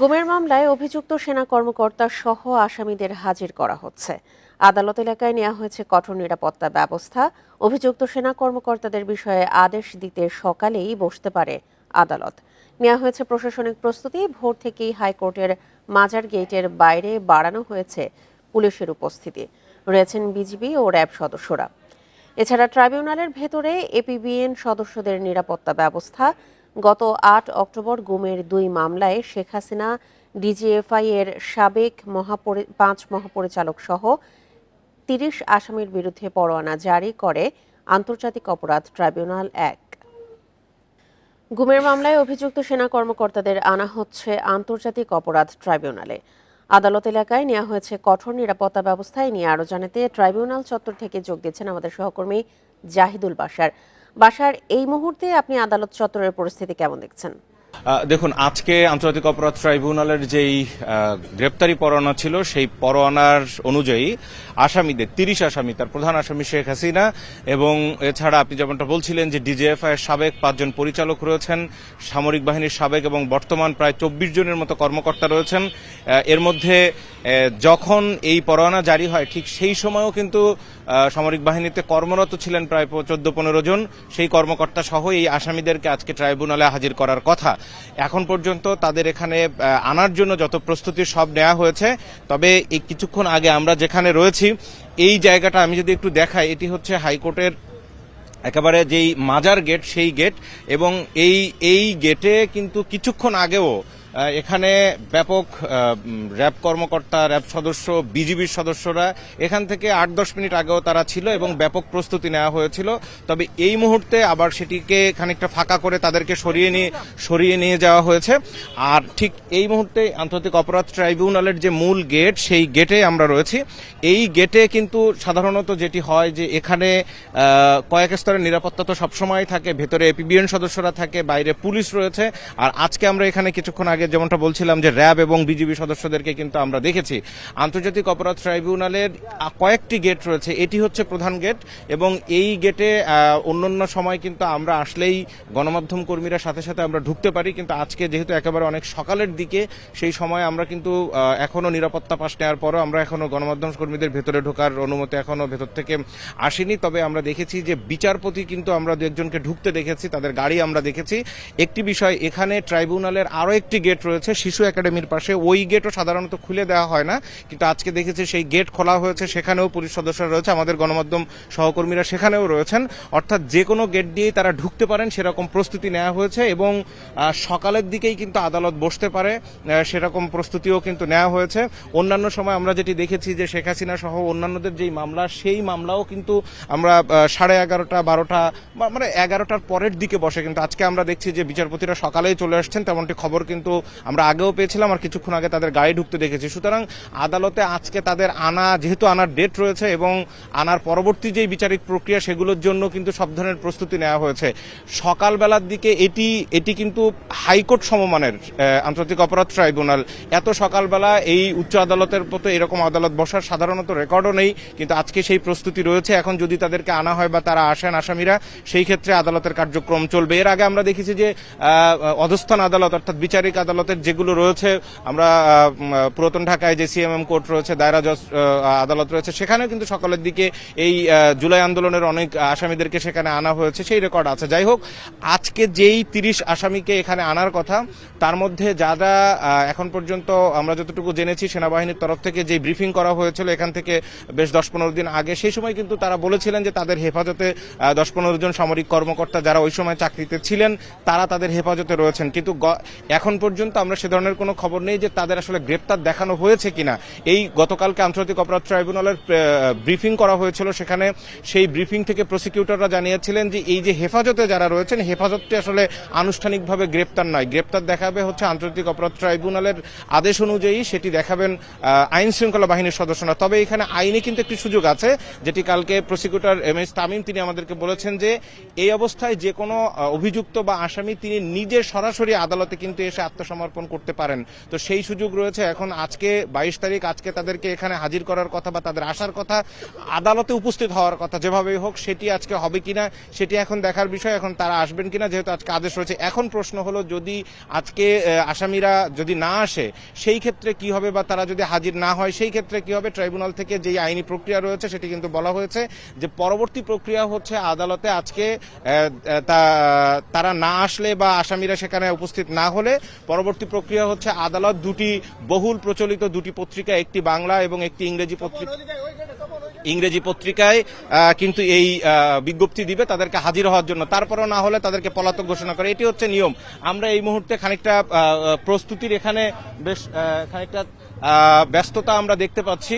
গুমের মামলায় অভিযুক্ত সেনা কর্মকর্তা সহ আসামিদের হাজির করা হচ্ছে। আদালত এলাকায় নেওয়া হয়েছে কঠোর নিরাপত্তা ব্যবস্থা। অভিযুক্ত সেনা কর্মকর্তাদের বিষয়ে আদেশ দিতে সকালেই বসতে পারে আদালত। নেওয়া হয়েছে প্রশাসনিক প্রস্তুতি, ভোর থেকেই হাইকোর্টের মাজার গেটের বাইরে বাড়ানো হয়েছে পুলিশের উপস্থিতি। রয়েছেন বিজিবি ও র্যাব সদস্যরা। এছাড়া ট্রাইব্যুনালের ভেতরে এপিবিএন সদস্যদের নিরাপত্তা ব্যবস্থা গত আট অক্টোবর গুমের দুই মামলায় শেখ হাসিনা, ডিজিএফআই এর সাবেক মহাপরি, পাঁচ মহাপরিচালক সহ তিরিশ আসামির বিরুদ্ধে পরোয়ানা জারি করে আন্তর্জাতিক অপরাধ ট্রাইব্যুনাল এক। গুমের মামলায় অভিযুক্ত সেনা কর্মকর্তাদের আনা হচ্ছে আন্তর্জাতিক অপরাধ ট্রাইব্যুনালে। আদালত এলাকায় নেওয়া হয়েছে কঠোর নিরাপত্তা ব্যবস্থায় নিয়ে আরও জানাতে ট্রাইব্যুনাল চত্বর থেকে যোগ দিচ্ছেন আমাদের সহকর্মী জাহিদুল বাসার বাসার এই মুহূর্তে আপনি আদালত চত্বরের পরিস্থিতি কেমন দেখছেন? দেখুন, আজকে আন্তর্জাতিক অপরাধ ট্রাইব্যুনালের যেই গ্রেপ্তারি পরোয়ানা ছিল, সেই পরোয়ানার অনুযায়ী আসামিদের, তিরিশ আসামি, তার প্রধান আসামি শেখ হাসিনা, এবং এছাড়া আপনি যেমনটা বলছিলেন যে ডিজিএফআই এর সাবেক পাঁচজন পরিচালক রয়েছেন, সামরিক বাহিনীর সাবেক এবং বর্তমান প্রায় চব্বিশ জনের মতো কর্মকর্তা রয়েছেন। এর মধ্যে যখন এই পরোয়ানা জারি হয়, ঠিক সেই সময়ও কিন্তু সামরিক বাহিনীতে কর্মরত ছিলেন প্রায় চোদ্দ, পনেরো জন। সেই কর্মকর্তা সহ এই আসামিদেরকে আজকে ট্রাইব্যুনালে হাজির করার কথা। এখন পর্যন্ত তাদের এখানে আনার জন্য যত প্রস্তুতি সব নেওয়া হয়েছে, তবে এই কিছুক্ষণ আগে আমরা যেখানে রয়েছি, এই জায়গাটা আমি যদি একটু দেখাই, এটি হচ্ছে হাইকোর্টের একেবারে যেই মাজার গেট, সেই গেট এবং এই এই গেটে কিন্তু কিছুক্ষণ আগেও এখানে ব্যাপক র্যাব কর্মকর্তা, র্যাব সদস্য, বিজিবির সদস্যরা এখান থেকে আট দশ মিনিট আগেও তারা ছিল এবং ব্যাপক প্রস্তুতি নেওয়া হয়েছিল। তবে এই মুহূর্তে আবার সেটিকে খানিকটা ফাঁকা করে তাদেরকে সরিয়ে নিয়ে সরিয়ে নিয়ে যাওয়া হয়েছে। আর ঠিক এই মুহূর্তে আন্তর্জাতিক অপরাধ ট্রাইব্যুনালের যে মূল গেট, সেই গেটে আমরা রয়েছি। এই গেটে কিন্তু সাধারণত যেটি হয় যে এখানে কয়েক স্তরের নিরাপত্তা তো সবসময় থাকে, ভেতরে এপিবিএন সদস্যরা থাকে, বাইরে পুলিশ রয়েছে। আর আজকে আমরা এখানে কিছুক্ষণ আগে যেমনটা বলছিলাম যে র্যাব এবং বিজিবি সদস্যদেরকে কিন্তু আমরা দেখেছি। আন্তর্জাতিক অপরাধ ট্রাইব্যুনালের কয়েকটি গেট রয়েছে। এটি হচ্ছে প্রধান গেট এবং এই গেটে অন্যান্য সময় কিন্তু আমরা আসলেই গণমাধ্যম কর্মীরা সাথে সাথে আমরা ঢুকতে পারি। কিন্তু আজকে যেহেতু একেবারে অনেক সকালের দিকে সেই সময় আমরা কিন্তু আহ, এখনও নিরাপত্তা পাশ নেওয়ার পরও আমরা এখনও গণমাধ্যম কর্মীদের ভেতরে ঢোকার অনুমতি এখনও ভেতর থেকে আসেনি। তবে আমরা দেখেছি যে বিচারপতি কিন্তু আমরা দু একজনকে ঢুকতে দেখেছি তাদের গাড়ি আমরা দেখেছি। একটি বিষয় এখানে ট্রাইব্যুনালের আরও একটি গেট রয়েছে, শিশু একাডেমির পাশে। ওই গেটও সাধারণত খুলে দেওয়া হয় না, কিন্তু আজকে দেখেছি সেই গেট খোলা হয়েছে, সেখানেও পুলিশ সদস্যরা রয়েছে, আমাদের গণমাধ্যম সহকর্মীরা সেখানেও রয়েছেন। অর্থাৎ যে কোনো গেট দিয়েই তারা ঢুকতে পারেন, সেরকম প্রস্তুতি নেওয়া হয়েছে এবং সকালের দিকেই কিন্তু আদালত বসতে পারে সেরকম প্রস্তুতিও কিন্তু নেওয়া হয়েছে। অন্যান্য সময় আমরা যেটি দেখেছি যে শেখ হাসিনা সহ অন্যান্যদের যেই মামলা, সেই মামলাও কিন্তু আমরা সাড়ে এগারোটা, বারোটা মানে এগারোটার পরের দিকে বসে। কিন্তু আজকে আমরা দেখছি যে বিচারপতিরা সকালেই চলে আসছেন, তেমনটি খবর কিন্তু আমরা আগেও পেয়েছিলাম আর কিছুক্ষণ আগে তাদের গাড়ি ঢুকতে দেখেছি। সুতরাং আদালতে আজকে তাদের আনা, যেহেতু আনার ডেট রয়েছে এবং আনার পরবর্তী যেই বিচারিক প্রক্রিয়া সেগুলোর জন্য কিন্তু সব ধরনের প্রস্তুতি নেওয়া হয়েছে। সকালবেলার দিকে এটি এটি কিন্তু হাইকোর্ট সমমানের আন্তর্জাতিক অপরাধ ট্রাইব্যুনাল। এত সকালবেলা এই উচ্চ আদালতের মতো এরকম আদালত বসার সাধারণত রেকর্ডও নেই, কিন্তু আজকে সেই প্রস্তুতি রয়েছে। এখন যদি তাদেরকে আনা হয় বা তারা আসেন আসামিরা, সেই ক্ষেত্রে আদালতের কার্যক্রম চলবে। এর আগে আমরা দেখেছি যে অধস্থান আদালত অর্থাৎ বিচারিক আদালতের যেগুলো রয়েছে, আমরা পুরাতন ঢাকায় যে সিএমএম কোর্ট রয়েছে, দায়রা জজ আদালত রয়েছে, সেখানেও কিন্তু সকালের দিকে এই জুলাই আন্দোলনের অনেক আসামিদেরকে সেখানে আনা হয়েছে, সেই রেকর্ড আছে। যাই হোক, আজকে যেই তিরিশ আসামিকে এখানে আনার কথা, তার মধ্যে যা যা এখন পর্যন্ত আমরা যতটুকু জেনেছি, সেনাবাহিনীর তরফ থেকে যে ব্রিফিং করা হয়েছিল এখান থেকে বেশ দশ পনেরো দিন আগে, সেই সময় কিন্তু তারা বলেছিলেন যে তাদের হেফাজতে দশ পনেরো জন সামরিক কর্মকর্তা যারা ওই সময় চাকরিতে ছিলেন, তারা তাদের হেফাজতে রয়েছেন। কিন্তু এখন পর্যন্ত আমরা সে ধরনের কোনো খবর নেই যে তাদের আসলে গ্রেপ্তার দেখানো হয়েছে কিনা। এই গতকালকে আন্তর্জাতিক অপরাধ ট্রাইব্যুনালের ব্রিফিং করা হয়েছিল। সেখানে সেই ব্রিফিং থেকে প্রসিকিউটররা জানিয়েছিলেন যে এই যে হেফাজতে যারা রয়েছেন, হেফাজতটি আসলে আনুষ্ঠানিকভাবে গ্রেপ্তার নয়। গ্রেপ্তার দেখাবে হচ্ছে আন্তর্জাতিক অপরাধ ট্রাইব্যুনালের আদেশ অনুযায়ী সেটি দেখাবেন আইন শৃঙ্খলা বাহিনীর সদস্যরা। তবে এখানে আইনে কিন্তু একটি সুযোগ আছে, যেটি কালকে প্রসিকিউটর এম এস তামিম তিনি আমাদেরকে বলেছেন যে এই অবস্থায় যে কোনো অভিযুক্ত বা আসামি তিনি নিজে সরাসরি আদালতে কিন্তু এসে আত্ম আত্মসমর্পণ করতে পারেন। তো সেই সুযোগ রয়েছে এখন আজকে বাইশ তারিখ, আজকে তাদেরকে এখানে হাজির করার কথা বা তাদের আসার কথা, আদালতে উপস্থিত হওয়ার কথা, যেভাবেই হোক সেটি আজকে হবে কিনা, সেটি এখন দেখার বিষয়, এখন তারা আসবেন কিনা যেহেতু আজকে আদেশ রয়েছে। এখন প্রশ্ন হলো, যদি আজকে আসামিরা যদি না আসে, সেই ক্ষেত্রে কি হবে বা তারা যদি হাজির না হয়, সেই ক্ষেত্রে কি হবে? ট্রাইব্যুনাল থেকে যেই আইনি প্রক্রিয়া রয়েছে সেটি কিন্তু বলা হয়েছে যে পরবর্তী প্রক্রিয়া হচ্ছে আদালতে আজকে তারা না আসলে বা আসামিরা সেখানে উপস্থিত না হলে পরবর্তী প্রক্রিয়া হচ্ছে আদালত দুটি বহুল প্রচলিত দুটি পত্রিকা, একটি বাংলা এবং একটি ইংরেজি পত্রিকা ইংরেজি পত্রিকায় কিন্তু এই বিজ্ঞপ্তি দিবে তাদেরকে হাজির হওয়ার জন্য। তারপরেও না হলে তাদেরকে পলাতক ঘোষণা করে। এটি হচ্ছে নিয়ম। আমরা এই মুহূর্তে খানিকটা প্রস্তুতির এখানে বেশ খানিকটা ব্যস্ততা আমরা দেখতে পাচ্ছি।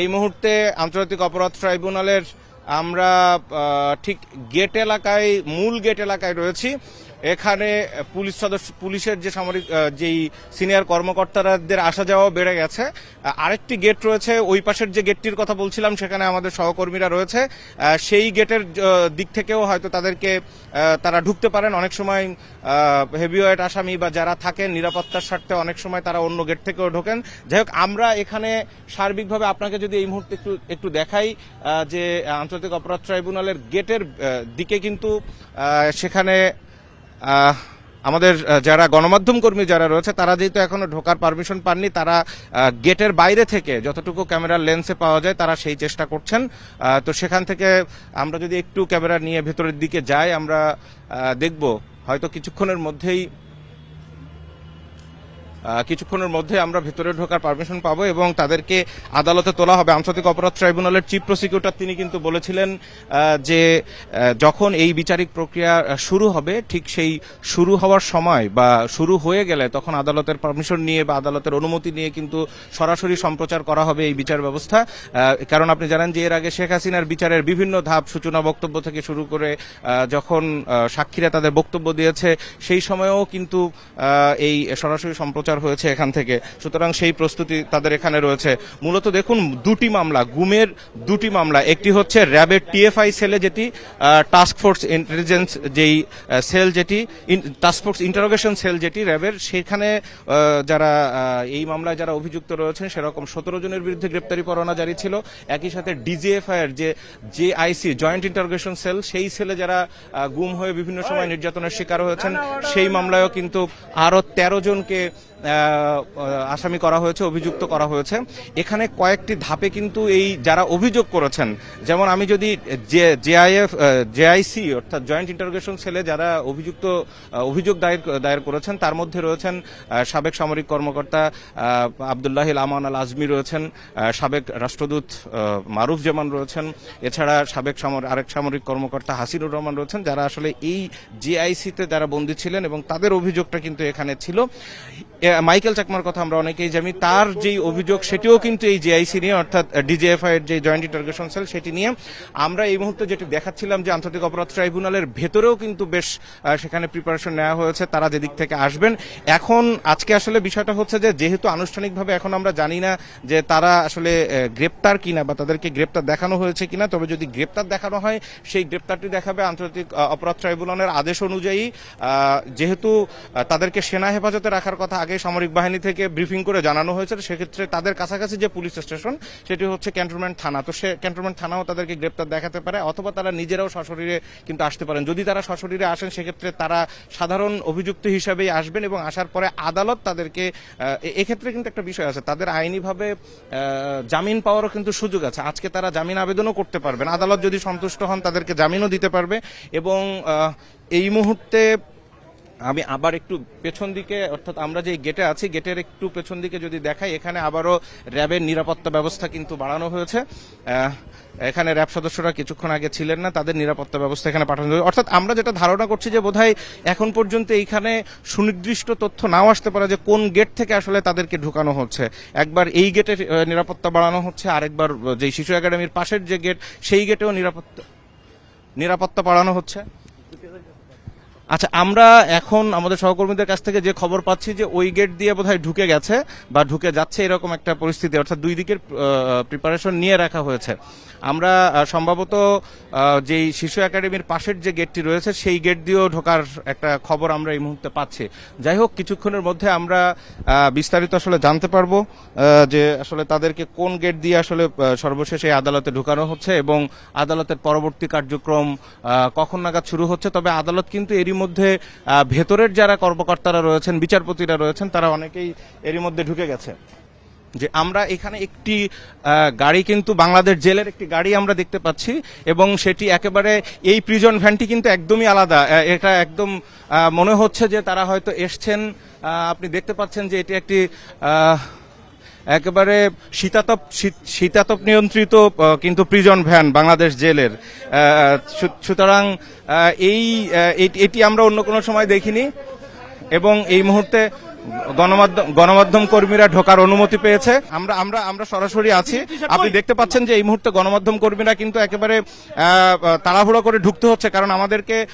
এই মুহূর্তে আন্তর্জাতিক অপরাধ ট্রাইব্যুনালের আমরা ঠিক গেট এলাকায়, মূল গেট এলাকায় রয়েছি। এখানে পুলিশ সদস্য, পুলিশের যে সামরিক যেই সিনিয়র কর্মকর্তাদের আসা যাওয়া বেড়ে গেছে। আরেকটি গেট রয়েছে, ওই পাশের যে গেটটির কথা বলছিলাম, সেখানে আমাদের সহকর্মীরা রয়েছে। সেই গেটের দিক থেকেও হয়তো তাদেরকে তারা ঢুকতে পারেন। অনেক সময় হেভিওয়েট আসামি বা যারা থাকেন, নিরাপত্তার স্বার্থে অনেক সময় তারা অন্য গেট থেকেও ঢোকেন। যাই হোক, আমরা এখানে সার্বিকভাবে আপনাকে যদি এই মুহূর্তে একটু একটু দেখাই যে আন্তর্জাতিক অপরাধ ট্রাইব্যুনালের গেটের দিকে কিন্তু সেখানে আমাদের যারা গণমাধ্যম কর্মী যারা রয়েছে, তারা যেহেতু এখনও ঢোকার পারমিশন পাননি, তারা গেটের বাইরে থেকে যতটুকু ক্যামেরার লেন্সে পাওয়া যায়, তারা সেই চেষ্টা করছেন। তো সেখান থেকে আমরা যদি একটু ক্যামেরা নিয়ে ভেতরের দিকে যাই, আমরা দেখব। হয়তো কিছুক্ষণের মধ্যেই কিছুক্ষণের মধ্যে আমরা ভেতরে ঢোকার পারমিশন পাবো এবং তাদেরকে আদালতে তোলা হবে। আন্তর্জাতিক অপরাধ ট্রাইব্যুনালের চিফ প্রসিকিউটর তিনি কিন্তু বলেছিলেন যে যখন এই বিচারিক প্রক্রিয়া শুরু হবে, ঠিক সেই শুরু হওয়ার সময় বা শুরু হয়ে গেলে তখন আদালতের পারমিশন নিয়ে বা আদালতের অনুমতি নিয়ে কিন্তু সরাসরি সম্প্রচার করা হবে এই বিচার ব্যবস্থা। কারণ আপনি জানেন যে, এর আগে শেখ হাসিনার বিচারের বিভিন্ন ধাপ সূচনা বক্তব্য থেকে শুরু করে যখন সাক্ষীরা তাদের বক্তব্য দিয়েছে, সেই সময়েও কিন্তু এই সরাসরি সম্প্রচার হয়েছে এখান থেকে। সুতরাং সেই প্রস্তুতি তাদের এখানে রয়েছে। মূলত দেখুন, দুটি মামলা, গুমের দুটি মামলা। একটি হচ্ছে র্যাবের টিএফআই সেলে যেটি টাস্ক ফোর্স ইন্টেলিজেন্স যেই সেল যেটি টাস্ক ফোর্স ইন্টারোগেশন সেল যেটি র্যাবের, সেখানে যারা এই মামলায় যারা অভিযুক্ত রয়েছেন, সেরকম সতেরো জনের বিরুদ্ধে গ্রেপ্তারি পরোয়ানা জারি ছিল। একই সাথে ডিজিএফআই এর যে যে আইসি জয়েন্ট ইন্টারোগেশন সেল, সেই সেলে যারা গুম হয়ে বিভিন্ন সময় নির্যাতনের শিকার হয়েছেন, সেই মামলায়ও কিন্তু আরও তেরো জনকে আসামি করা হয়েছে, অভিযুক্ত করা হয়েছে। এখানে কয়েকটি ধাপে কিন্তু এই যারা অভিযোগ করেছেন, যেমন আমি যদি যে জেআইএফ জেআইসি, অর্থাৎ জয়েন্ট ইন্টারোগেশন সেলে যারা অভিযুক্ত অভিযোগ দায়ের দায়ের করেছেন, তার মধ্যে রয়েছেন সাবেক সামরিক কর্মকর্তা আবদুল্লাহ আমান আল আজমি রয়েছেন সাবেক রাষ্ট্রদূত মারুফ জামান রয়েছেন, এছাড়া সাবেক সামর- আরেক সামরিক কর্মকর্তা হাসিনুর রহমান রয়েছেন, যারা আসলে এই জেআইসিতে যারা বন্দী ছিলেন এবং তাদের অভিযোগটা কিন্তু এখানে ছিল। মাইকেল চাকমার কথা আমরা অনেকেই জানি, তার যেই অভিযোগ, সেটিও কিন্তু এই জেআইসি নিয়ে, অর্থাৎ ডিজিএফআই এর যে জয়েন্ট ইন্টারগেশন সেল সেটি নিয়ে আমরা এই মুহূর্তে যেটি দেখাচ্ছিলাম যে আন্তর্জাতিক অপরাধ ট্রাইব্যুনালের ভেতরেও কিন্তু বেশ সেখানে প্রিপারেশন নেওয়া হয়েছে, তারা যেদিক থেকে আসবেন। এখন আজকে আসলে বিষয়টা হচ্ছে যে, যেহেতু আনুষ্ঠানিকভাবে এখন আমরা জানি না যে তারা আসলে গ্রেপ্তার কিনা বা তাদেরকে গ্রেপ্তার দেখানো হয়েছে কিনা, তবে যদি গ্রেপ্তার দেখানো হয়, সেই গ্রেপ্তারটি দেখাবে আন্তর্জাতিক অপরাধ ট্রাইব্যুনালের আদেশ অনুযায়ী। যেহেতু তাদেরকে সেনা হেফাজতে রাখার কথা আগে সামরিক বাহিনী থেকে ব্রিফিং করে জানানো হয়েছে, সেক্ষেত্রে তাদের কাছাকাছি যে পুলিশ স্টেশন, সেটি হচ্ছে ক্যান্টনমেন্ট থানা। তো সে ক্যান্টনমেন্ট থানাও তাদেরকে গ্রেপ্তার দেখাতে পারে, অথবা তারা নিজেরাও সশরীরে কিন্তু আসতে পারেন। যদি তারা সশরীরে আসেন, সেক্ষেত্রে তারা সাধারণ অভিযুক্ত হিসাবেই আসবেন এবং আসার পরে আদালত তাদেরকে এক্ষেত্রে কিন্তু একটা বিষয় আছে, তাদের আইনিভাবে জামিন পাওয়ারও কিন্তু সুযোগ আছে। আজকে তারা জামিন আবেদনও করতে পারবেন। আদালত যদি সন্তুষ্ট হন, তাদেরকে জামিনও দিতে পারবে এবং এই মুহূর্তে আমি আবার একটু পেছন দিকে, অর্থাৎ আমরা যে গেটে আছি গেটের একটু পেছন দিকে যদি দেখাই, এখানে আবারও র্যাবের নিরাপত্তা ব্যবস্থা কিন্তু বাড়ানো হয়েছে। এখানে র্যাব সদস্যরা কিছুক্ষণ আগে ছিলেন না, তাদের নিরাপত্তা ব্যবস্থা এখানে পাঠানো হয়েছে। অর্থাৎ আমরা যেটা ধারণা করছি যে বোধহয় এখন পর্যন্ত এইখানে সুনির্দিষ্ট তথ্য নাও আসতে পারে যে কোন গেট থেকে আসলে তাদেরকে ঢুকানো হচ্ছে। একবার এই গেটের নিরাপত্তা বাড়ানো হচ্ছে, আরেকবার যে শিশু একাডেমির পাশের যে গেট সেই গেটেও নিরাপত্তা নিরাপত্তা বাড়ানো হচ্ছে। আচ্ছা আমরা এখন আমাদের সহকর্মীদের কাছ থেকে যে খবর পাচ্ছি যে ওই গেট দিয়ে বোধহয় ঢুকে গেছে বা ঢুকে যাচ্ছে এরকম একটা পরিস্থিতি, অর্থাৎ দুই দিকের প্রিপারেশন নিয়ে রাখা হয়েছে। আমরা সম্ভবত যেই শিশু একাডেমির পাশের যে গেটটি রয়েছে, সেই গেট দিয়েও ঢোকার একটা খবর আমরা এই মুহূর্তে পাচ্ছি। যাই হোক, কিছুক্ষণের মধ্যে আমরা বিস্তারিত আসলে জানতে পারব যে আসলে তাদেরকে কোন গেট দিয়ে আসলে সর্বশেষ এই আদালতে ঢুকানো হচ্ছে এবং আদালতের পরবর্তী কার্যক্রম কখন নাগাদ শুরু হচ্ছে। তবে আদালত কিন্তু এরই মধ্যে ভেতরের যারা কর্মকর্তারা রয়েছেন, বিচারপতিরা রয়েছেন, তারা অনেকেই এরই মধ্যে ঢুকে গেছে। যে আমরা এখানে একটি গাড়ি কিন্তু বাংলাদেশ জেলের একটি গাড়ি আমরা দেখতে পাচ্ছি এবং সেটি একেবারে এই প্রিজন ভ্যানটি কিন্তু একদমই আলাদা। এটা একদম মনে হচ্ছে যে তারা হয়তো এসছেন। আপনি দেখতে পাচ্ছেন যে এটি একটি একেবারে শীতাতপ শীত- শীতাতপ নিয়ন্ত্রিত কিন্তু প্রিজন ভ্যান বাংলাদেশ জেলের। সুতরাং এই এটি- আমরা অন্য কোনো সময় দেখিনি। এবং এই মুহূর্তে গণমাধ্যম গণমাধ্যম কর্মীরা ঢোকার অনুমতি পেয়েছে। আমরা আমরা আমরা সরাসরি আছি। আপনি দেখতে পাচ্ছেন যে এই মুহূর্তে গণমাধ্যম কর্মীরা কিন্তু একেবারে তাড়াহুড়ো করে ঢুকতে হচ্ছে কারণ আমাদেরকে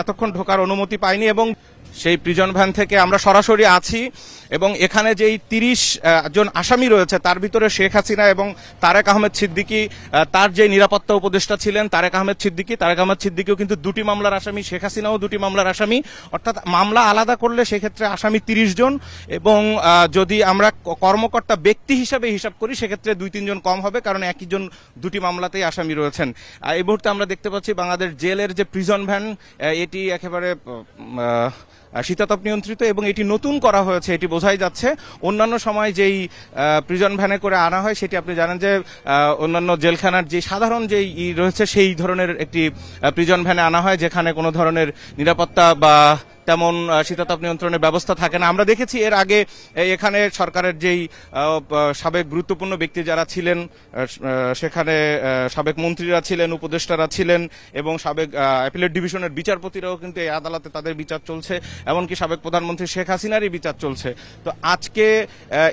এতক্ষণ ঢোকার অনুমতি পাইনি এবং সেই প্রিজন ভ্যান থেকে আমরা সরাসরি আছি এবং এখানে যেই তিরিশ জন আসামি রয়েছে, তার ভিতরে শেখ হাসিনা এবং তারেক আহমেদ সিদ্দিকী তার যে নিরাপত্তা উপদেষ্টা ছিলেন, তারেক আহমেদ সিদ্দিকি, তারেক আহমেদ সিদ্দিকীও কিন্তু দুটি মামলার আসামি, শেখ হাসিনাও দুটি মামলার আসামি। অর্থাৎ মামলা আলাদা করলে সেক্ষেত্রে আসামি তিরিশ জন এবং যদি আমরা কর্মকর্তা ব্যক্তি হিসাবে হিসাব করি, সেক্ষেত্রে দুই তিনজন কম হবে, কারণ একই জন দুটি মামলাতেই আসামি রয়েছেন। এই মুহূর্তে আমরা দেখতে পাচ্ছি বাংলাদেশ জেলের যে প্রিজন ভ্যান এটি একেবারে শীতাতপ নিয়ন্ত্রিত এবং এটি নতুন করা হয়েছে, এটি বোঝাই যাচ্ছে। অন্যান্য সময় যেই প্রিজন ভ্যানে করে আনা হয়, সেটি আপনি জানেন যে অন্যান্য জেলখানার যে সাধারণ যে রয়েছে, সেই ধরনের একটি প্রিজন ভ্যানে আনা হয়, যেখানে কোনো ধরনের নিরাপত্তা বা তেমন শীতাতপ নিয়ন্ত্রণের ব্যবস্থা থাকে না। আমরা দেখেছি এর আগে এখানে সরকারের যেই সাবেক গুরুত্বপূর্ণ ব্যক্তি যারা ছিলেন সেখানে সাবেক মন্ত্রীরা ছিলেন, উপদেষ্টারা ছিলেন এবং সাবেক অ্যাপিলেট ডিভিশনের বিচারপতিরাও কিন্তু এই আদালতে তাদের বিচার চলছে। এমনকি সাবেক প্রধানমন্ত্রী শেখ হাসিনারই বিচার চলছে। তো আজকে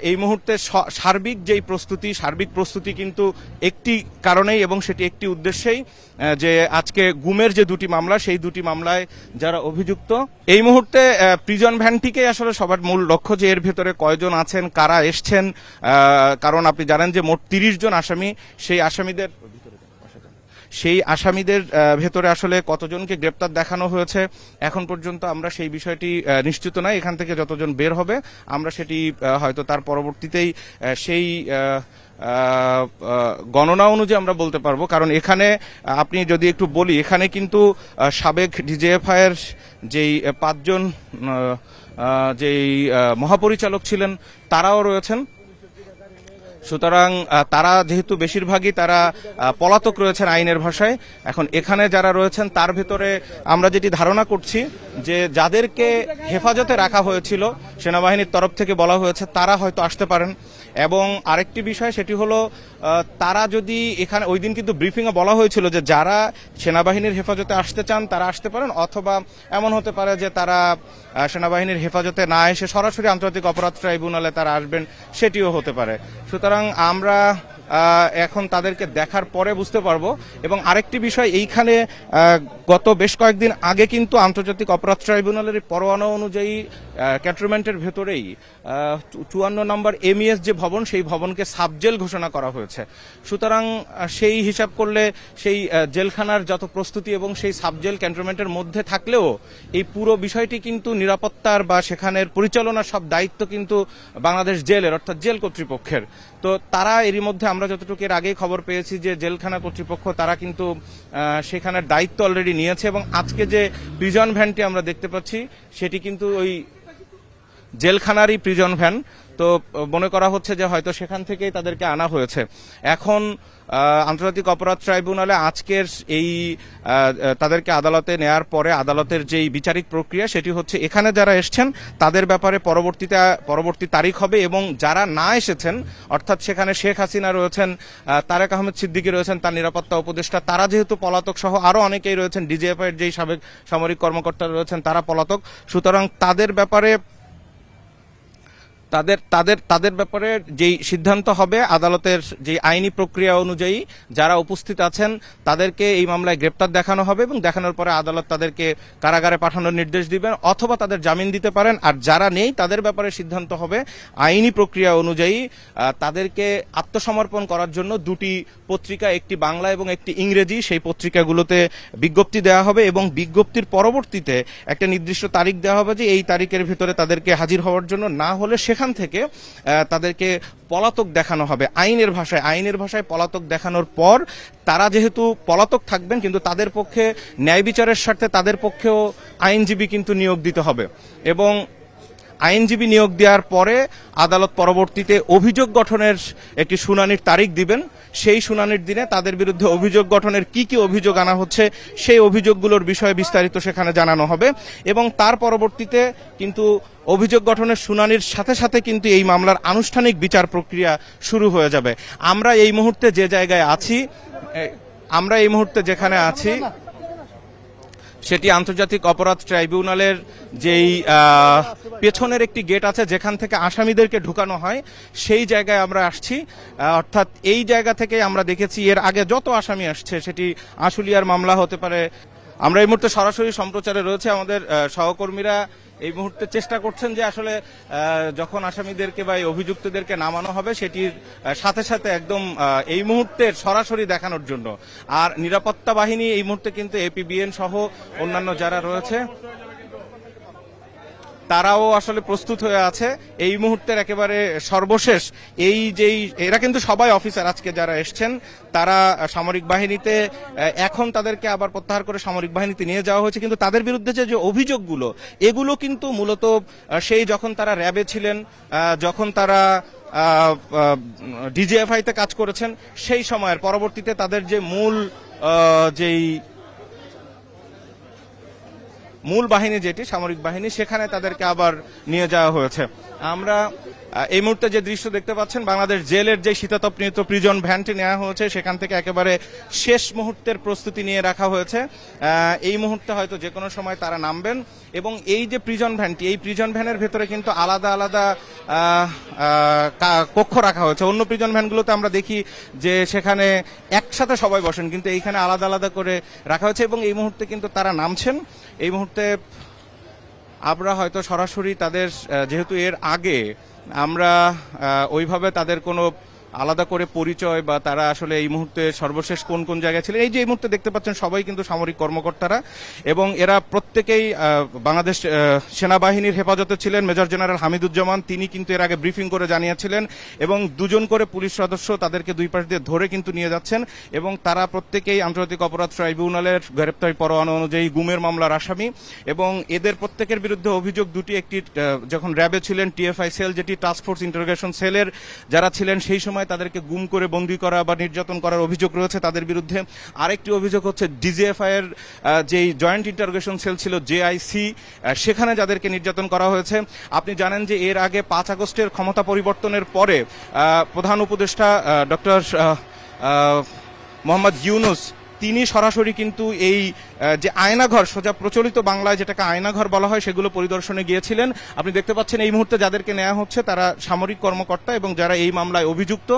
এই মুহূর্তে সার্বিক যেই প্রস্তুতি, সার্বিক প্রস্তুতি কিন্তু একটি কারণেই এবং সেটি একটি উদ্দেশ্যেই যে আজকে গুমের যে দুটি মামলা, সেই দুটি মামলায় যারা অভিযুক্ত, এই মুহূর্তে প্রিজন ভ্যানটিকে আসলে সবার মূল লক্ষ্য যে এর ভেতরে কয়জন আছেন, কারা এসছেন কারণ আপনি জানেন যে মোট তিরিশ জন আসামি, সেই আসামিদের সেই আসামিদের ভেতরে আসলে কতজনকে গ্রেপ্তার দেখানো হয়েছে, এখন পর্যন্ত আমরা সেই বিষয়টি নিশ্চিত নয়। এখান থেকে যতজন বের হবে, আমরা সেটি হয়তো তার পরবর্তীতেই সেই গণনা অনুযায়ী আমরা বলতে পারব, কারণ এখানে আপনি যদি একটু বলি, এখানে কিন্তু সাবেক ডিজিএফআই এর যেই পাঁচজন যেই মহাপরিচালক ছিলেন, তারাও রয়েছেন। সুতরাং তারা যেহেতু বেশিরভাগই তারা পলাতক রয়েছেন আইনের ভাষায়, এখন এখানে যারা রয়েছেন, তার ভিতরে আমরা যেটি ধারণা করছি যে যাদেরকে হেফাজতে রাখা হয়েছিল সেনাবাহিনীর তরফ থেকে বলা হয়েছে তারা হয়তো আসতে পারেন। এবং আরেকটি বিষয় সেটি হলো তারা যদি এখানে, ওই দিন কিন্তু ব্রিফিংয়ে বলা হয়েছিল যে যারা সেনাবাহিনীর হেফাজতে আসতে চান তারা আসতে পারেন, অথবা এমন হতে পারে যে তারা সেনাবাহিনীর হেফাজতে না এসে সরাসরি আন্তর্জাতিক অপরাধ ট্রাইব্যুনালে তারা আসবেন, সেটিও হতে পারে। সুতরাং আমরা এখন তাদেরকে দেখার পরে বুঝতে পারব। এবং আরেকটি বিষয়, এইখানে গত বেশ কয়েকদিন আগে কিন্তু আন্তর্জাতিক অপরাধ ট্রাইব্যুনালের পরোয়ানা অনুযায়ী ক্যান্টনমেন্টের ভেতরেই চুয়ান্ন নম্বর এমইএস যে ভবন, সেই ভবনকে সাবজেল ঘোষণা করা হয়েছে। সুতরাং সেই হিসাব করলে সেই জেলখানার যত প্রস্তুতি এবং সেই সাবজেল ক্যান্টনমেন্টের মধ্যে থাকলেও, এই পুরো বিষয়টি কিন্তু নিরাপত্তার বা সেখানের পরিচালনার সব দায়িত্ব কিন্তু বাংলাদেশ জেলের, অর্থাৎ জেল কর্তৃপক্ষের। তো তারা এরই মধ্যে আমরা যতটুকু এর আগেই খবর পেয়েছি যে জেলখানা কর্তৃপক্ষ তারা কিন্তু সেখানের দায়িত্ব অলরেডি নিয়েছে এবং আজকে যে প্রিজন ভ্যানটি আমরা দেখতে পাচ্ছি, সেটি কিন্তু ওই জেলখানারই প্রিজন ভ্যান তো মনে করা হচ্ছে যে হয়তো সেখান থেকেই তাদেরকে আনা হয়েছে। এখন আন্তর্জাতিক অপরাধ ট্রাইব্যুনালে আজকের এই তাদেরকে আদালতে নেয়ার পরে আদালতের যেই বিচারিক প্রক্রিয়া, সেটি হচ্ছে এখানে যারা এসছেন, তাদের ব্যাপারে পরবর্তীতে, পরবর্তী তারিখ হবে এবং যারা না এসেছেন, অর্থাৎ সেখানে শেখ হাসিনা রয়েছেন তারেক আহমেদ সিদ্দিকী রয়েছেন, তার নিরাপত্তা উপদেষ্টা, তারা যেহেতু পলাতক সহ আরও অনেকেই রয়েছেন ডিজিএফআই এর যেই সাবেক সামরিক কর্মকর্তা রয়েছেন, তারা পলাতক। সুতরাং তাদের ব্যাপারে তাদের তাদের তাদের ব্যাপারে যেই সিদ্ধান্ত হবে, আদালতের যে আইনি প্রক্রিয়া অনুযায়ী যারা উপস্থিত আছেন, তাদেরকে এই মামলায় গ্রেপ্তার দেখানো হবে এবং দেখানোর পরে আদালত তাদেরকে কারাগারে পাঠানোর নির্দেশ দিবেন অথবা তাদের জামিন দিতে পারেন। আর যারা নেই, তাদের ব্যাপারে সিদ্ধান্ত হবে আইনি প্রক্রিয়া অনুযায়ী তাদেরকে আত্মসমর্পণ করার জন্য দুটি পত্রিকা, একটি বাংলা এবং একটি ইংরেজি, সেই পত্রিকাগুলোতে বিজ্ঞপ্তি দেওয়া হবে এবং বিজ্ঞপ্তির পরবর্তীতে একটা নির্দিষ্ট তারিখ দেওয়া হবে যে এই তারিখের ভিতরে তাদেরকে হাজির হওয়ার জন্য না হলে সেখান থেকে তাদেরকে পলাতক দেখানো হবে। আইনের ভাষায় আইনের ভাষায় পলাতক দেখানোর পর তারা যেহেতু পলাতক থাকবেন, কিন্তু তাদের পক্ষে ন্যায় বিচারের স্বার্থে তাদের পক্ষেও আইনজীবী কিন্তু নিয়োগ দিতে হবে। এবং আইনজীবী নিয়োগ দেওয়ার পরে আদালত পরবর্তীতে অভিযোগ গঠনের একটি শুনানির তারিখ দিবেন। সেই শুনানির দিনে তাদের বিরুদ্ধে অভিযোগ গঠনের কি কি অভিযোগ আনা হচ্ছে, সেই অভিযোগগুলোর বিষয়ে বিস্তারিত সেখানে জানানো হবে। এবং তার পরবর্তীতে কিন্তু অভিযোগ গঠনের শুনানির সাথে সাথে কিন্তু এই মামলার আনুষ্ঠানিক বিচার প্রক্রিয়া শুরু হয়ে যাবে। আমরা এই মুহূর্তে যে জায়গায় আছি আমরা এই মুহূর্তে যেখানে আছি সেটি আন্তর্জাতিক অপরাধ ট্রাইব্যুনালের যেই পেছনের একটি গেট আছে যেখান থেকে আসামিদেরকে ঢুকানো হয়, সেই জায়গায় আমরা আসছি। অর্থাৎ এই জায়গা থেকে আমরা দেখেছি এর আগে যত আসামি আসছে, সেটি আশুলিয়ার মামলা হতে পারে। আমরা এই মুহূর্তে সরাসরি সম্প্রচারে রয়েছে আমাদের সহকর্মীরা। এই মুহূর্তে চেষ্টা করছেন যে আসলে যখন আসামিদেরকে বা এই অভিযুক্তদেরকে নামানো হবে, সেটির সাথে সাথে একদম এই মুহূর্তে সরাসরি দেখানোর জন্য। আর নিরাপত্তা বাহিনী এই মুহূর্তে কিন্তু এপিবিএন সহ অন্যান্য যারা রয়েছে তারাও আসলে প্রস্তুত হয়ে আছে। এই মুহূর্তের একেবারে সর্বশেষ, এই যেই, এরা কিন্তু সবাই অফিসার আজকে যারা এসছেন, তারা সামরিক বাহিনীতে এখন তাদেরকে আবার প্রত্যাহার করে সামরিক বাহিনীতে নিয়ে যাওয়া হয়েছে। কিন্তু তাদের বিরুদ্ধে যে অভিযোগগুলো, এগুলো কিন্তু মূলত সেই যখন তারা র্যাবে ছিলেন যখন তারা ডিজিএফআই তে কাজ করেছেন, সেই সময়ের পরবর্তীতে তাদের যে মূল যেই মূল বাহিনী যেটি সামরিক বাহিনী সেখানে তাদেরকে আবার নিয়ে যাওয়া হয়েছে। আমরা এই মুহূর্তে যে দৃশ্য দেখতে পাচ্ছেন, বাংলাদেশ জেলের যে শীতাতপনিত প্রিজন ভ্যানটি নেওয়া হয়েছে, সেখান থেকে একেবারে শেষ মুহূর্তের প্রস্তুতি নিয়ে রাখা হয়েছে। এই মুহূর্তে হয়তো যে কোনো সময় তারা নামবেন এবং এই যে প্রিজন ভ্যানটি, এই প্রিজন ভ্যানের ভেতরে কিন্তু আলাদা আলাদা কক্ষ রাখা হয়েছে। অন্য প্রিজন ভ্যানগুলোতে আমরা দেখি যে সেখানে একসাথে সবাই বসেন, কিন্তু এইখানে আলাদা আলাদা করে রাখা হয়েছে এবং এই মুহূর্তে কিন্তু তারা নামছেন। এই মুহূর্তে আমরা হয়তো সরাসরি তাদের যেহেতু এর আগে আমরা ওইভাবে তাদের কোনো আলাদা করে পরিচয় বা তারা আসলে এই মুহূর্তে সর্বশেষ কোন কোন জায়গায় ছিলেন এই যে এই মুহূর্তে দেখতে পাচ্ছেন সবাই কিন্তু সামরিক কর্মকর্তারা এবং এরা প্রত্যেকেই বাংলাদেশ সেনাবাহিনীর হেফাজতে ছিলেন। মেজর জেনারেল হামিদুজ্জামান, তিনি কিন্তু এর আগে ব্রিফিং করে জানিয়েছিলেন এবং দুজন করে পুলিশ সদস্য তাদেরকে দুই পাশ দিয়ে ধরে কিন্তু নিয়ে যাচ্ছেন এবং তারা প্রত্যেকেই আন্তর্জাতিক অপরাধ ট্রাইব্যুনালের গ্রেপ্তারি পরোয়ানা অনুযায়ী গুমের মামলার আসামি এবং এদের প্রত্যেকের বিরুদ্ধে অভিযোগ দুটি, একটি যখন র্যাবে ছিলেন টিএফআই সেল, যেটি টাস্ক ফোর্স ইন্টারোগেশন সেলের যারা ছিলেন সেই সময় তাদেরকে গুম করে বন্দী করা বা নির্যাতন করার অভিযোগ রয়েছে তাদের বিরুদ্ধে। আরেকটি অভিযোগ হচ্ছে ডিজিএফআই এর যেই জয়েন্ট ইন্টারোগেশন সেল ছিল জেআইসি সেখানে যাদেরকে নির্যাতন করা হয়েছে। আপনি জানেন যে এর আগে পাঁচ আগস্টের ক্ষমতা পরিবর্তনের পরে প্রধান উপদেষ্টা ডক্টর মোহাম্মদ ইউনুস, তিনি সরাসরি কিন্তু এই যে আয়নাঘর, সোজা প্রচলিত বাংলায় যেটাকে আয়নাঘর বলা হয়, সেগুলো পরিদর্শনে গিয়েছিলেন। আপনি দেখতে পাচ্ছেন এই মুহূর্তে যাদেরকে নেওয়া হচ্ছে, তারা সামরিক কর্মকর্তা এবং যারা এই মামলায় অভিযুক্ত,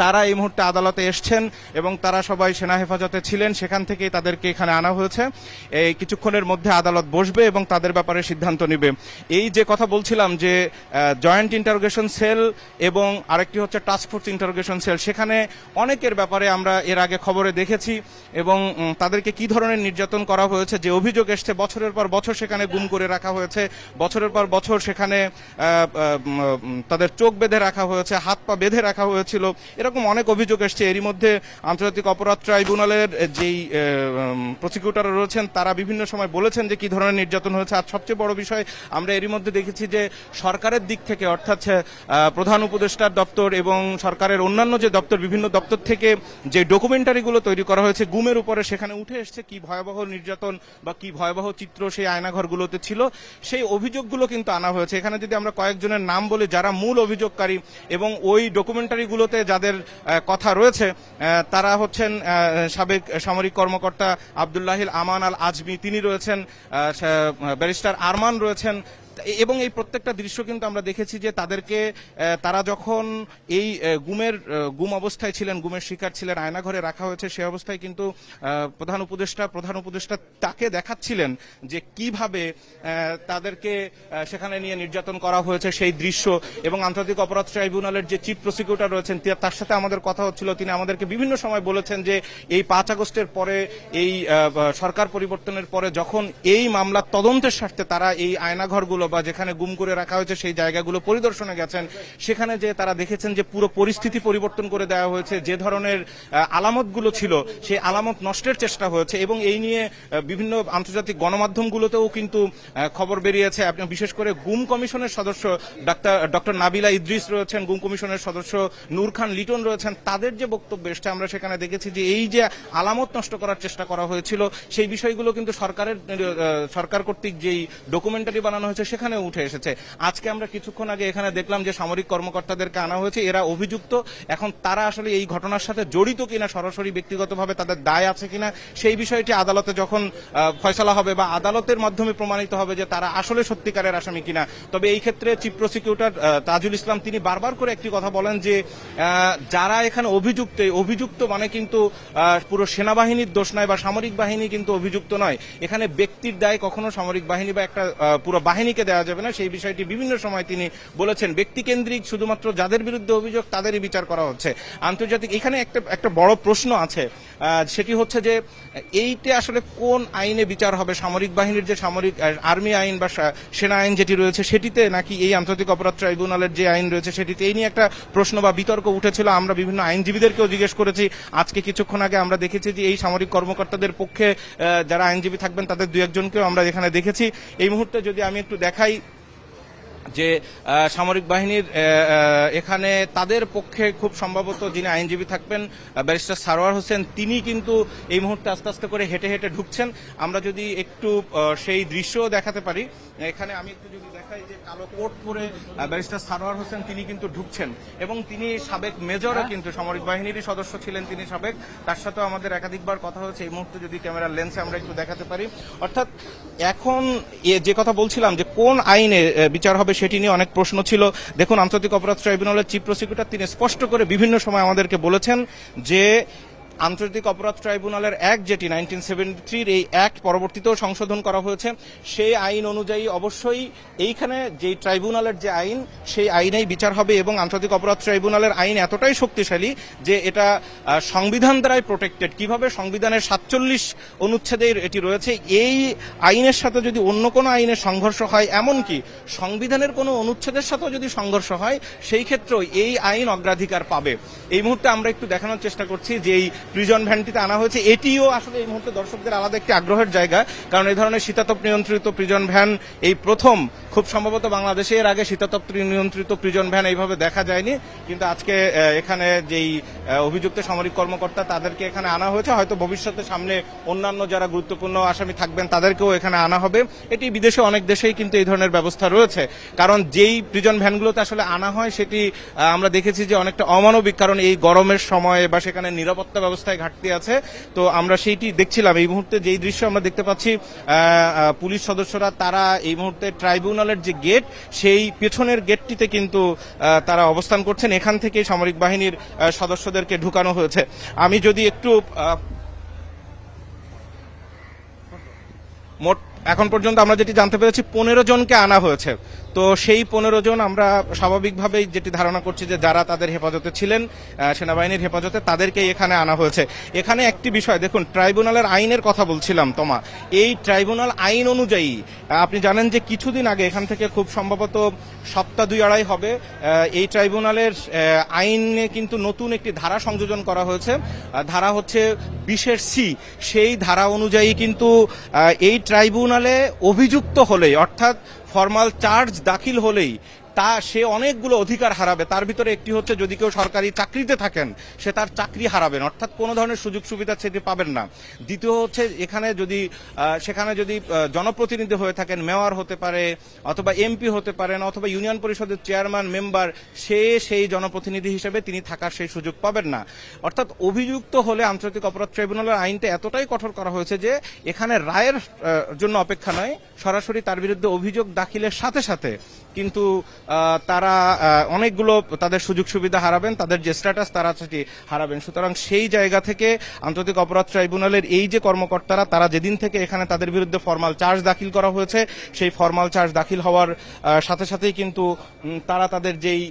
তারা এই মুহূর্তে আদালতে এসছেন এবং তারা সবাই সেনা হেফাজতে ছিলেন। সেখান থেকেই তাদেরকে এখানে আনা হয়েছে। এই কিছুক্ষণের মধ্যে আদালত বসবে এবং তাদের ব্যাপারে সিদ্ধান্ত নেবে। এই যে কথা বলছিলাম যে জয়েন্ট ইন্টারোগেশন সেল এবং আরেকটি হচ্ছে টাস্কফোর্স ইন্টারোগেশন সেল, সেখানে অনেকের ব্যাপারে আমরা এর আগে খবরে দেখেছি এবং তাদেরকে কি ধরনের নির্যাতন করা হয়েছে, যে অভিযোগ এসছে, বছরের পর বছর সেখানে গুম করে রাখা হয়েছে, বছরের পর বছর সেখানে তাদের চোখ বেঁধে রাখা হয়েছে, হাত পা বেঁধে রাখা হয়েছিল, এরকম অনেক অভিযোগ এসছে। এরই মধ্যে আন্তর্জাতিক অপরাধ ট্রাইব্যুনালের যেই প্রসিকিউটর রয়েছেন, তারা বিভিন্ন সময় বলেছেন যে কি ধরনের নির্যাতন হয়েছে। আর সবচেয়ে বড় বিষয়, আমরা এরই মধ্যে দেখেছি যে সরকারের দিক থেকে, অর্থাৎ প্রধান উপদেষ্টার দপ্তর এবং সরকারের অন্যান্য যে দপ্তর, বিভিন্ন দপ্তর থেকে যে ডকুমেন্টারিগুলো তৈরি করা হয়েছে, গুমের উপরে সেখানে উঠে এসছে কি ভয়াবহ নির্যাতন বা কি ভয়াবহ চিত্র সেই আয়নাঘরগুলোতে ছিল, সেই অভিযোগগুলো কিন্তু আনা হয়েছে। এখানে যদি আমরা কয়েকজনের নাম বলি, যারা মূল অভিযোগকারী এবং ওই ডকুমেন্টারিগুলোতে যাদের কথা রয়েছে তারা হচ্ছেন সাবেক সামরিক কর্মকর্তা আবদুল্লাহিল আমান আল আজমি তিনি রয়েছেন ব্যারিস্টার আরমান রয়েছেন এবং এই প্রত্যেকটা দৃশ্য কিন্তু আমরা দেখেছি যে তাদেরকে তারা যখন এই গুমের গুম অবস্থায় ছিলেন, গুমের শিকার ছিলেন, আয়নাঘরে রাখা হয়েছে, সে অবস্থায় কিন্তু প্রধান উপদেষ্টা প্রধান উপদেষ্টা তাকে দেখাচ্ছিলেন যে কীভাবে তাদেরকে সেখানে নিয়ে নির্যাতন করা হয়েছে সেই দৃশ্য এবং আন্তর্জাতিক অপরাধ ট্রাইব্যুনালের যে চিফ প্রসিকিউটর রয়েছেন তার সাথে আমাদের কথা হচ্ছিল, তিনি আমাদেরকে বিভিন্ন সময় বলেছেন যে এই পাঁচ আগস্টের পরে এই সরকার পরিবর্তনের পরে যখন এই মামলার তদন্তের স্বার্থে তারা এই আয়নাঘরগুলো বা যেখানে গুম করে রাখা হয়েছে সেই জায়গাগুলো পরিদর্শনে গেছেন। সেখানে যে তারা দেখেছেন যে পুরো পরিস্থিতি পরিবর্তন করে দেওয়া হয়েছে, যে ধরনের আলামতগুলো ছিল, সেই আলামত নষ্টের চেষ্টা হয়েছে এবং এই নিয়ে বিভিন্ন আন্তর্জাতিক গণমাধ্যমগুলোতেও কিন্তু খবর বেরিয়েছে। আপনি বিশেষ করে গুম কমিশনের সদস্য ডক্টর নাবিলা ইদ্রিস রয়েছেন, গুম কমিশনের সদস্য নূর খান লিটন রয়েছেন। তাদের যে বক্তব্য এসছে, আমরা সেখানে দেখেছি যে এই যে আলামত নষ্ট করার চেষ্টা করা হয়েছিল, সেই বিষয়গুলো কিন্তু সরকারের সরকার কর্তৃক যেই ডকুমেন্টারি বানানো হয়েছে উঠে এসেছে। আজকে আমরা কিছুক্ষণ আগে এখানে দেখলাম যে সামরিক কর্মকর্তাদেরকে আনা হয়েছে, এরা অভিযুক্ত। এখন তারা আসলে এই ঘটনার সাথে জড়িত কিনা, সরাসরি ব্যক্তিগতভাবে তাদের দায় আছে কিনা, সেই বিষয়টি আদালতে যখন ফয়সলা হবে বা আদালতের মাধ্যমে প্রমাণিত হবে যে তারা আসলে সত্যিকারের আসামি কিনা, তবে এই ক্ষেত্রে চিফ প্রসিকিউটর তাজুল ইসলাম তিনি বারবার করে একটি কথা বলেন যে যারা এখানে অভিযুক্ত অভিযুক্ত মানে কিন্তু পুরো সেনাবাহিনীর দোষ নয় বা সামরিক বাহিনী কিন্তু অভিযুক্ত নয়। এখানে ব্যক্তির দায় কখনো সামরিক বাহিনী বা একটা পুরো বাহিনীকে দেওয়া যাবে না, সেই বিষয়টি বিভিন্ন সময় তিনি বলেছেন। ব্যক্তিকেন্দ্রিক শুধুমাত্র যাদের বিরুদ্ধে অভিযোগ, তাদেরই বিচার করা হচ্ছে। আন্তর্জাতিক এখানে একটা একটা বড় প্রশ্ন আছে। সেটি হচ্ছে যে, এইটা আসলে কোন আইনে বিচার হবে? সামরিক বাহিনীর যে সামরিক আর্মি আইন বা সেনা আইন যেটি রয়েছে, সেটিতে নাকি এই আন্তর্জাতিক অপরাধ ট্রাইব্যুনালের যে আইন রয়েছে, সেটিতে এই নিয়ে একটা প্রশ্ন বা বিতর্ক উঠেছিল? আমরা বিভিন্ন আইনজীবীদেরকেও জিজ্ঞেস করেছি। আজকে কিছুক্ষণ আগে আমরা দেখেছি যে, এই সামরিক কর্মকর্তাদের পক্ষে যারা আইনজীবী থাকবেন, তাদের দু একজনকেও আমরা এখানে দেখেছি। এই মুহূর্তে যদি আমি একটু দেখাই যে সামরিক বাহিনীর এখানে তাদের পক্ষে খুব সম্ভবত যিনি আইনজীবী থাকবেন ব্যারিস্টার সারোয়ার হোসেন, তিনি কিন্তু এই মুহূর্তে আস্তে আস্তে করে হেঁটে হেঁটে ঢুকছেন। আমরা যদি একটু সেই দৃশ্যও দেখাতে পারি। এখানে আমি একটু যদি দেখাই যে কালো কোট পরে ব্যারিস্টার সারোয়ার হোসেন, তিনি কিন্তু ঢুকছেন। এবং তিনি সাবেক মেজরও কিন্তু, সামরিক বাহিনীরই সদস্য ছিলেন তিনি সাবেক। তার সাথেও আমাদের একাধিকবার কথা হয়েছে। এই মুহূর্তে যদি ক্যামেরার লেন্সে আমরা একটু দেখাতে পারি। অর্থাৎ এখন যে কথা বলছিলাম যে কোন আইনে বিচার হবে সেটি নিয়ে অনেক প্রশ্ন ছিল। দেখুন, আন্তর্জাতিক অপরাধ ট্রাইব্যুনালের চিফ প্রসিকিউটর তিনি স্পষ্ট করে বিভিন্ন সময় আমাদেরকে বলেছেন যে আন্তর্জাতিক অপরাধ ট্রাইব্যুনালের অ্যাক্ট যেটি নাইনটিন সেভেন্টি থ্রির এই অ্যাক্ট পরবর্তীতেও সংশোধন করা হয়েছে, সেই আইন অনুযায়ী অবশ্যই এইখানে যে ট্রাইব্যুনালের যে আইন, সেই আইনেই বিচার হবে এবং আন্তর্জাতিক অপরাধ ট্রাইব্যুনালের আইন এতটাই শক্তিশালী যে এটা সংবিধান দ্বারাই প্রোটেক্টেড কীভাবে সংবিধানের সাতচল্লিশ অনুচ্ছেদের এটি রয়েছে, এই আইনের সাথে যদি অন্য কোনো আইনের সংঘর্ষ হয়, এমনকি সংবিধানের কোনো অনুচ্ছেদের সাথেও যদি সংঘর্ষ হয়, সেই ক্ষেত্রেও এই আইন অগ্রাধিকার পাবে। এই মুহূর্তে আমরা একটু দেখানোর চেষ্টা করছি যে এই প্রিজন ভ্যানটিতে আনা হয়েছে। এটিও আসলে এই মুহূর্তে দর্শকদের আলাদা একটি আগ্রহের জায়গা, কারণ এই ধরনের শীতাতপ নিয়ন্ত্রিত প্রিজন ভ্যান এই প্রথম খুব সম্ভবত বাংলাদেশে এর আগে শীতাতপ নিয়ন্ত্রিত প্রিজন ভ্যান এইভাবে দেখা যায়নি, কিন্তু আজকে এখানে যেই অভিযুক্ত সামরিক কর্মকর্তা তাদেরকে এখানে আনা হয়েছে, হয়তো ভবিষ্যতে সামনে অন্যান্য যারা গুরুত্বপূর্ণ আসামি থাকবেন তাদেরকেও এখানে আনা হবে। এটি বিদেশে অনেক দেশেই কিন্তু এই ধরনের ব্যবস্থা রয়েছে। কারণ যেই প্রিজন ভ্যানগুলোতে আসলে আনা হয়, সেটি আমরা দেখেছি যে অনেকটা অমানবিক, কারণ এই গরমের সময় বা সেখানে নিরাপত্তা ব্যবস্থায় ঘাটতি আছে। তো আমরা সেইটি দেখছিলাম। এই মুহূর্তে যেই দৃশ্য আমরা দেখতে পাচ্ছি পুলিশ সদস্যরা, তারা এই মুহূর্তে ট্রাইব্যুনালের যে গেট, সেই পেছনের গেটটিতে কিন্তু তারা অবস্থান করছেন। এখান থেকে সামরিক বাহিনীর সদস্যদেরকে ঢুকানো হয়েছে। আমি যদি একটু মোট এখন পর্যন্ত আমরা যেটি জানতে পেরেছি, পনেরো জনকে আনা হয়েছে। তো সেই পনেরো জন আমরা স্বাভাবিকভাবেই যেটি ধারণা করছি যে যারা তাদের হেফাজতে ছিলেন সেনাবাহিনীর হেফাজতে, তাদেরকেই এখানে আনা হয়েছে। এখানে একটি বিষয়, দেখুন, ট্রাইব্যুনালের আইনের কথা বলছিলাম, তোমা। এই ট্রাইব্যুনাল আইন অনুযায়ী, আপনি জানেন যে কিছুদিন আগে, এখান থেকে খুব সম্ভবত সপ্তাহ দুই আড়াই হবে এই ট্রাইব্যুনালের আইনে কিন্তু নতুন একটি ধারা সংযোজন করা হয়েছে। ধারা হচ্ছে বিশের সি। সেই ধারা অনুযায়ী কিন্তু এই ট্রাইব্যুনালে অভিযুক্ত হলেই অর্থাৎ ফর্মাল চার্জ দাখিল হলেই তা সে অনেকগুলো অধিকার হারাবে। তার ভিতরে একটি হচ্ছে যদি কেউ সরকারি চাকরিতে থাকেন, সে তার চাকরি হারাবেন। অর্থাৎ কোনো ধরনের সুযোগ সুবিধা সেটি পাবেন না। দ্বিতীয় হচ্ছে এখানে যদি সেখানে যদি জনপ্রতিনিধি হয়ে থাকেন, মেয়র হতে পারে, অথবা এমপি হতে পারেন, অথবা ইউনিয়ন পরিষদের চেয়ারম্যান, মেম্বার, সে সেই জনপ্রতিনিধি হিসেবে তিনি থাকার সেই সুযোগ পাবেন না। অর্থাৎ অভিযুক্ত হলে আন্তর্জাতিক অপরাধ ট্রাইব্যুনালের আইনটা এতটাই কঠোর করা হয়েছে যে, এখানে রায়ের জন্য অপেক্ষা নয় সরাসরি তার বিরুদ্ধে অভিযোগ দাখিলের সাথে সাথে কিন্তু তারা অনেকগুলো তাদের সুযোগ সুবিধা হারাবেন, তাদের যে স্ট্যাটাস তারা সেটি হারাবেন। সুতরাং সেই জায়গা থেকে আন্তর্জাতিক অপরাধ ট্রাইব্যুনালের এই যে কর্মকর্তারা, তারা যেদিন থেকে এখানে তাদের বিরুদ্ধে ফর্মাল চার্জ দাখিল করা হয়েছে, সেই ফর্মাল চার্জ দাখিল হওয়ার সাথে সাথেই কিন্তু তারা তাদের যেই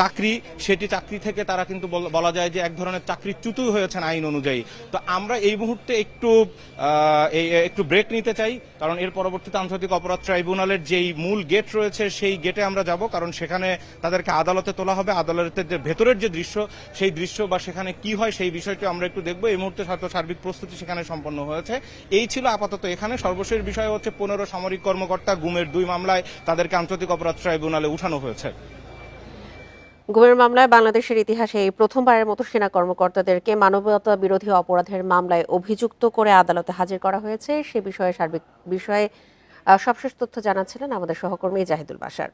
চাকরি, সেটি চাকরি থেকে তারা কিন্তু বলা যায় যে এক ধরনের চাকরিচ্যুতই হয়েছেন আইন অনুযায়ী। তো আমরা এই মুহূর্তে একটু একটু ব্রেক নিতে চাই, কারণ এর পরবর্তীতে আন্তর্জাতিক অপরাধ ট্রাইব্যুনালের যেই মূল গেট রয়েছে, সেই গেটে আমরা যাব, কারণ সেখানে তাদেরকে আদালতে তোলা হবে। আদালতের যে ভেতরের যে দৃশ্য, সেই দৃশ্য বা সেখানে কি হয়, সেই বিষয়টি আমরা একটু দেখব। এই মুহূর্তে হয়তো সার্বিক প্রস্তুতি সেখানে সম্পন্ন হয়েছে। এই ছিল আপাতত এখানে। সর্বশেষ বিষয় হচ্ছে, পনেরো সামরিক কর্মকর্তা গুমের দুই মামলায় তাদেরকে আন্তর্জাতিক অপরাধ ট্রাইব্যুনালে উঠানো হয়েছে। গুমের মামলায় বাংলাদেশের ইতিহাসে এই প্রথমবারের মতো সেনা কর্মকর্তাদেরকে মানবতা বিরোধী অপরাধের মামলায় অভিযুক্ত করে আদালতে হাজির করা হয়েছে। সে বিষয়ে সার্বিক বিষয়ে সবশেষ তথ্য জানাচ্ছিলেন আমাদের সহকর্মী জাহিদুল বাসার